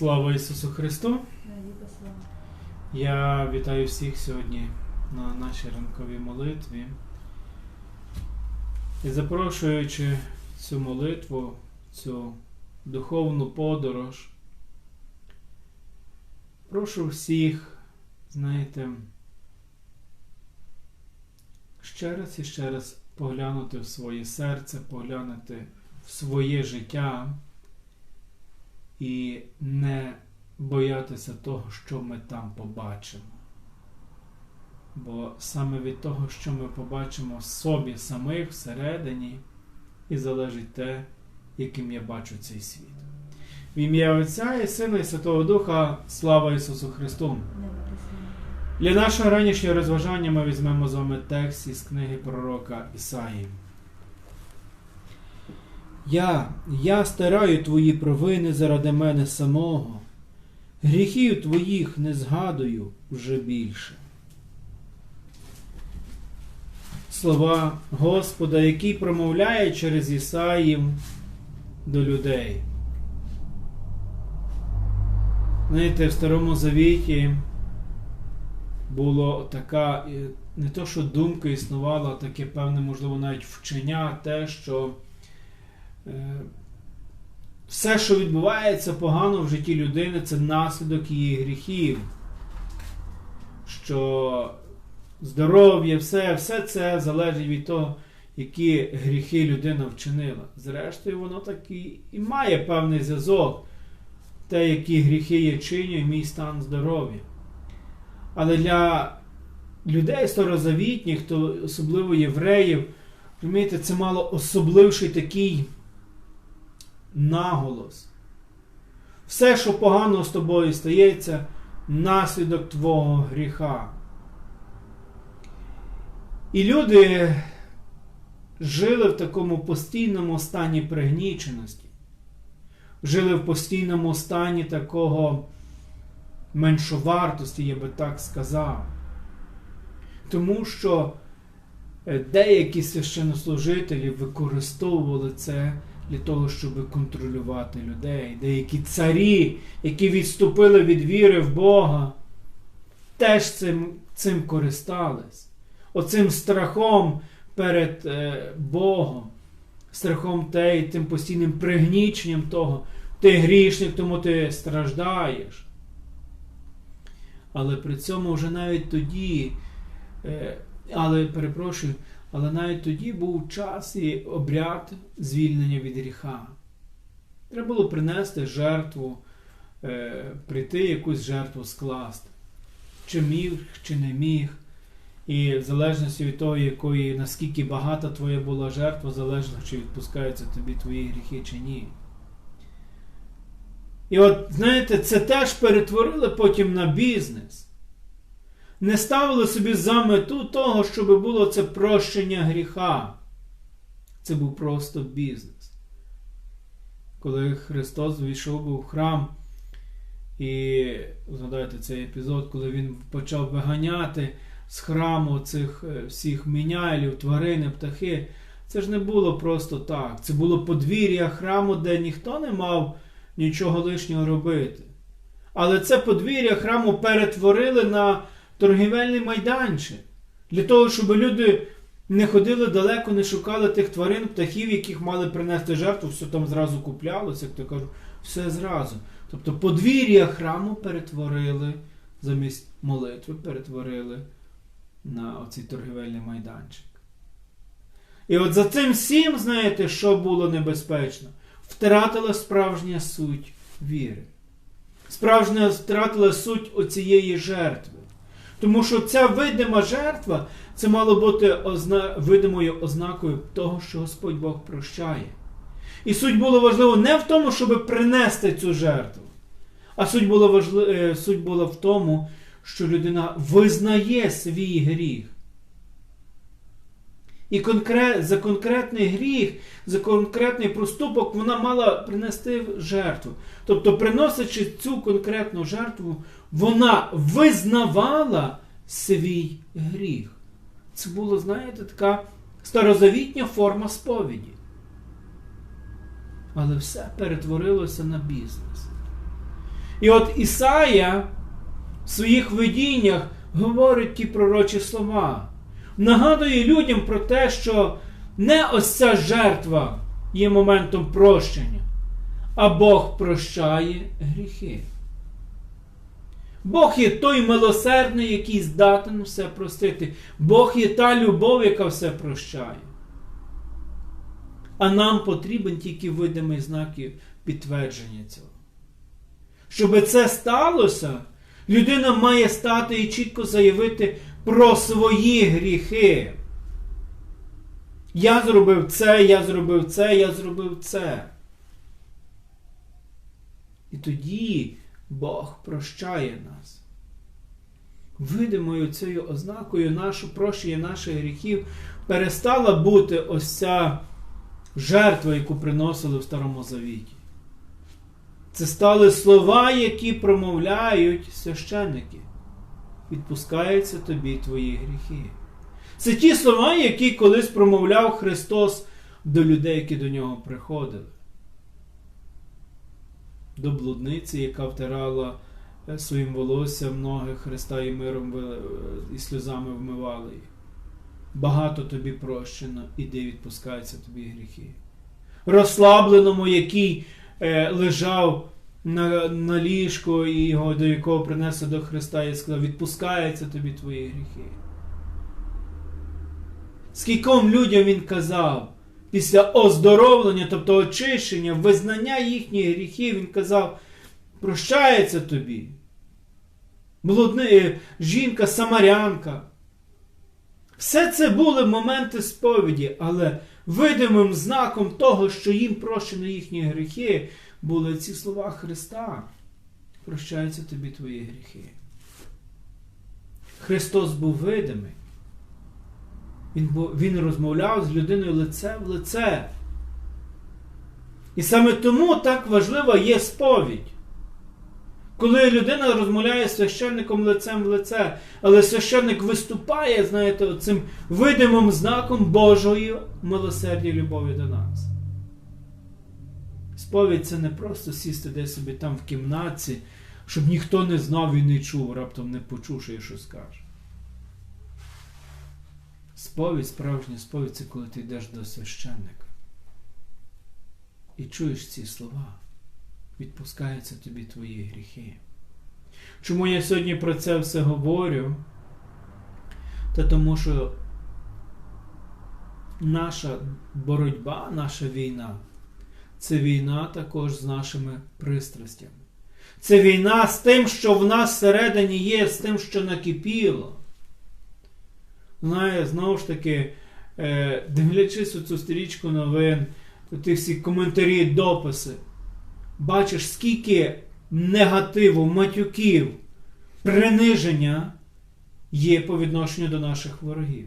Слава Ісусу Христу! Я вітаю всіх сьогодні на нашій ранковій молитві. І запрошуючи цю молитву, цю духовну подорож, прошу всіх, знаєте, ще раз і ще раз поглянути в своє серце, поглянути в своє життя і не боятися того, що ми там побачимо. Бо саме від того, що ми побачимо в собі самих всередині, і залежить те, яким я бачу цей світ. В ім'я Отця і Сина і Святого Духа, слава Ісусу Христу! Для нашого ранішнього розважання ми візьмемо з вами текст із книги пророка Ісаї. Я, я стираю твої провини заради мене самого, гріхів твоїх не згадую вже більше. Слова Господа, який промовляє через Ісаїв до людей. Знаєте, в Старому Завіті було така, не то, що думка існувала, таке певне, можливо, навіть вчення, те, що все, що відбувається погано в житті людини, це наслідок її гріхів. Що здоров'я, все, все це залежить від того, які гріхи людина вчинила. Зрештою, воно так і, і має певний зв'язок. Те, які гріхи я чиню, і мій стан здоров'я. Але для людей старозавітніх, то особливо євреїв, розумієте, це мало особливший такий наголос. Все, що погано з тобою стається, наслідок твого гріха. І люди жили в такому постійному стані пригніченості, жили в постійному стані такого меншовартості, я би так сказав. Тому що е, деякі священнослужителі використовували це для того, щоб контролювати людей. Деякі царі, які відступили від віри в Бога, теж цим, цим користались. Оцим страхом перед е, Богом, страхом те, тим постійним пригніченням того, ти грішник, тому ти страждаєш. Але при цьому вже навіть тоді, е, але перепрошую, але навіть тоді був час і обряд звільнення від гріха. Треба було принести жертву, е, прийти якусь жертву скласти. Чи міг, чи не міг. І в залежності від того, якої, наскільки багата твоя була жертва, залежно, чи відпускаються тобі твої гріхи, чи ні. І от, знаєте, це теж перетворили потім на бізнес. Не ставили собі за мету того, щоб було це прощення гріха. Це був просто бізнес. Коли Христос війшов був в храм, і згадайте цей епізод, коли Він почав виганяти з храму цих е, всіх міняйлів, тварини, птахи, це ж не було просто так. Це було подвір'я храму, де ніхто не мав нічого лишнього робити. Але це подвір'я храму перетворили на торгівельний майданчик. Для того, щоб люди не ходили далеко, не шукали тих тварин, птахів, яких мали принести жертву, все там зразу куплялося, як то кажуть, все зразу. Тобто подвір'я храму перетворили, замість молитви, перетворили на оцей торгівельний майданчик. І от за цим всім, знаєте, що було небезпечно? Втратила справжня суть віри. Справжня втратила суть оцієї жертви. Тому що ця видима жертва це мало бути озна... видимою ознакою того, що Господь Бог прощає. І суть було важливо не в тому, щоб принести цю жертву, а суть була, важли... суть була в тому, що людина визнає свій гріх. І конкрет, за конкретний гріх, за конкретний проступок вона мала принести жертву. Тобто, приносячи цю конкретну жертву, вона визнавала свій гріх. Це була, знаєте, така старозавітня форма сповіді. Але все перетворилося на бізнес. І от Ісая в своїх видіннях говорить ті пророчі слова. Нагадує людям про те, що не ось ця жертва є моментом прощення, а Бог прощає гріхи. Бог є той милосердний, який здатен все простити. Бог є та любов, яка все прощає. А нам потрібен тільки видимий знак і підтвердження цього. Щоб це сталося, людина має стати і чітко заявити про свої гріхи. Я зробив це, я зробив це, я зробив це. І тоді Бог прощає нас. Видимою цією ознакою нашу прощення наших гріхів перестала бути ось ця жертва, яку приносили в Старому Завіті. Це стали слова, які промовляють священники. Відпускаються тобі твої гріхи. Це ті слова, які колись промовляв Христос до людей, які до нього приходили. До блудниці, яка втирала е, своїм волоссям ноги Христа і миром е, і сльозами вмивали їх. Багато тобі прощено, іди відпускаються тобі гріхи. Розслабленому, який е, лежав на, на ліжку, і його, до якого принесли до Христа і сказав, відпускаються тобі твої гріхи. Скільком людям він казав, після оздоровлення, тобто очищення, визнання їхніх гріхів, він казав, прощається тобі. Блудни, е, жінка, самарянка. Все це були моменти сповіді, але видимим знаком того, що їм прощено їхні гріхи, були ці слова Христа. Прощаються тобі твої гріхи. Христос був видимий. Він, був, він розмовляв з людиною лице в лице. І саме тому так важлива є сповідь. Коли людина розмовляє з священником лицем в лице, але священник виступає, знаєте, цим видимим знаком Божої милосердя і любові до нас. Сповідь це не просто сісти десь собі там в кімнаті, щоб ніхто не знав і не чув, раптом не почув, що я щось скаже. Сповідь, справжня сповідь це коли ти йдеш до священника і чуєш ці слова. Відпускаються тобі твої гріхи. Чому я сьогодні про це все говорю? Та тому що наша боротьба, наша війна це війна також з нашими пристрастями. Це війна з тим, що в нас всередині є, з тим, що накипіло. Знає, знову ж таки, е, дивлячись у цю стрічку новин, ті всі коментарі, дописи, бачиш, скільки негативу, матюків, приниження є по відношенню до наших ворогів.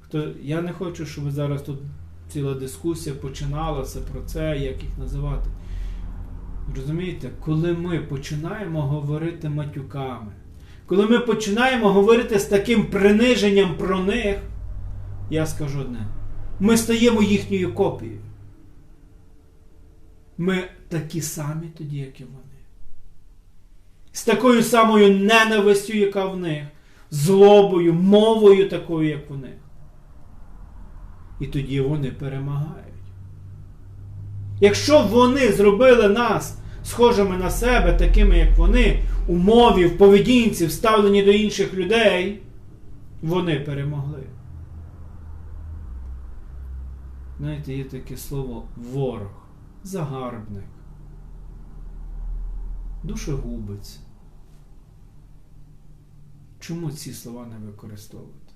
Хто, я не хочу, щоб ви зараз тут ціла дискусія починалася про це, як їх називати. Розумієте, коли ми починаємо говорити матюками, коли ми починаємо говорити з таким приниженням про них, я скажу одне: ми стаємо їхньою копією. Ми такі самі тоді, як і вони. З такою самою ненавистю, яка в них, злобою, мовою такою, як у них. І тоді вони перемагають. Якщо вони зробили нас схожими на себе, такими, як вони, у мові, в поведінці, в до інших людей, вони перемогли. Знаєте, є таке слово ворог, загарбник, душогубець. Чому ці слова не використовувати?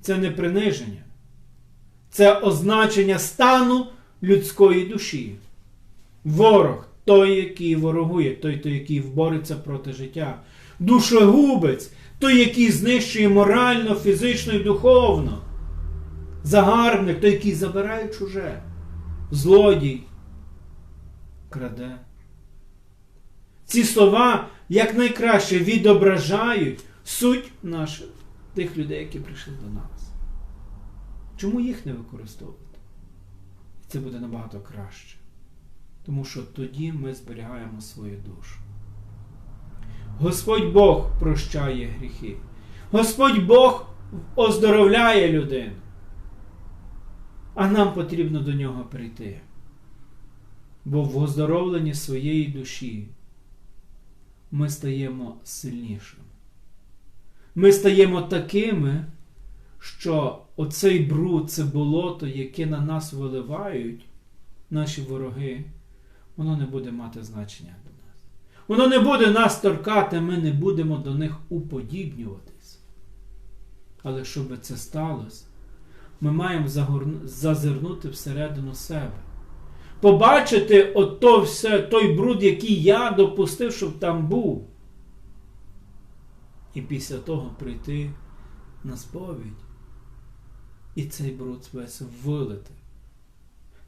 Це не приниження, це означення стану людської душі. Ворог той, який ворогує, той, той, який бореться проти життя. Душогубець той, який знищує морально, фізично і духовно. Загарбник той, який забирає чуже. Злодій краде. Ці слова якнайкраще відображають суть наших тих людей, які прийшли до нас. Чому їх не використовувати? Це буде набагато краще. Тому що тоді ми зберігаємо свою душу. Господь Бог прощає гріхи. Господь Бог оздоровляє людину. А нам потрібно до нього прийти. Бо в оздоровленні своєї душі ми стаємо сильнішими. Ми стаємо такими, що оцей бруд, це болото, яке на нас виливають наші вороги, воно не буде мати значення до нас. Воно не буде нас торкати, ми не будемо до них уподібнюватись. Але щоб це сталося, ми маємо зазирнути всередину себе. Побачити ото все, той бруд, який я допустив, щоб там був. І після того прийти на сповідь і цей бруд весь вилити.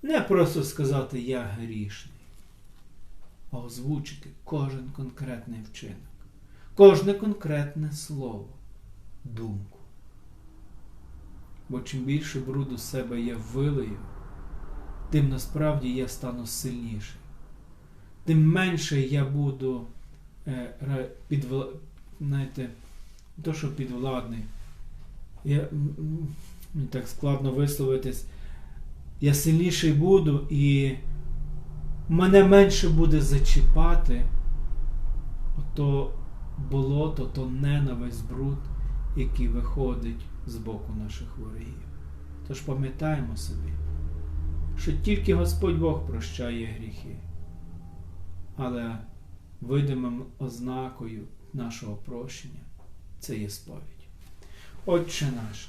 Не просто сказати я грішний, а озвучити кожен конкретний вчинок, кожне конкретне слово, думку. Бо чим більше бруду себе я вилию, тим насправді я стану сильнішим. Тим менше я буду е, підвла... знаєте, то, що підвладний. Я, мені так складно висловитись. Я сильніший буду і мене менше буде зачіпати ото болото, то ненависть, бруд, який виходить з боку наших ворогів. Тож пам'ятаємо собі, що тільки Господь Бог прощає гріхи, але видимим ознакою нашого прощення це є сповідь. Отче наш,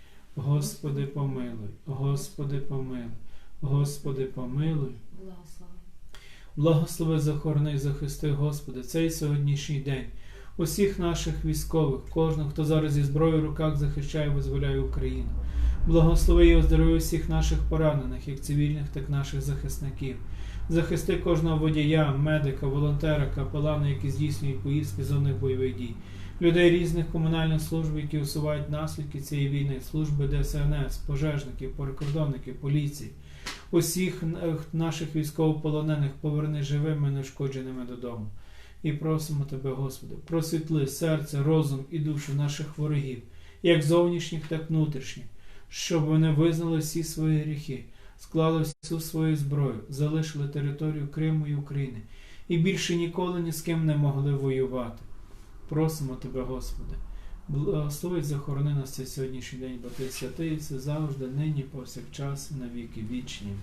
Господи, помилуй, Господи, помилуй, Господи, помилуй. Благослови. Благослови захорони і захисти, Господи, цей сьогоднішній день. Усіх наших військових, кожного, хто зараз зі зброєю в руках захищає і визволяє Україну. Благослови і оздорови всіх наших поранених, як цивільних, так і наших захисників. Захисти кожного водія, медика, волонтера, капелана, які здійснюють поїздки зони бойових дій, людей різних комунальних служб, які усувають наслідки цієї війни, служби ДСНС, пожежників, прикордонників, поліції. Усіх е, наших військовополонених поверни живими, і неушкодженими додому. І просимо Тебе, Господи, просвітли серце, розум і душу наших ворогів, як зовнішніх, так внутрішніх, щоб вони визнали всі свої гріхи, склали всю свою зброю, залишили територію Криму і України і більше ніколи ні з ким не могли воювати. Просимо Тебе, Господи, благослови захорони нас цей сьогоднішній день, бо Ти святий, це завжди, нині, повсякчас, на віки вічні.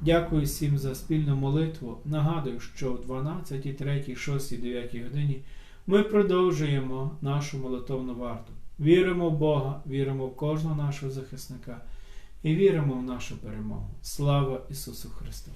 Дякую всім за спільну молитву. Нагадую, що в 12, 3, 6, 9 годині ми продовжуємо нашу молитовну варту. Віримо в Бога, віримо в кожного нашого захисника і віримо в нашу перемогу. Слава Ісусу Христу!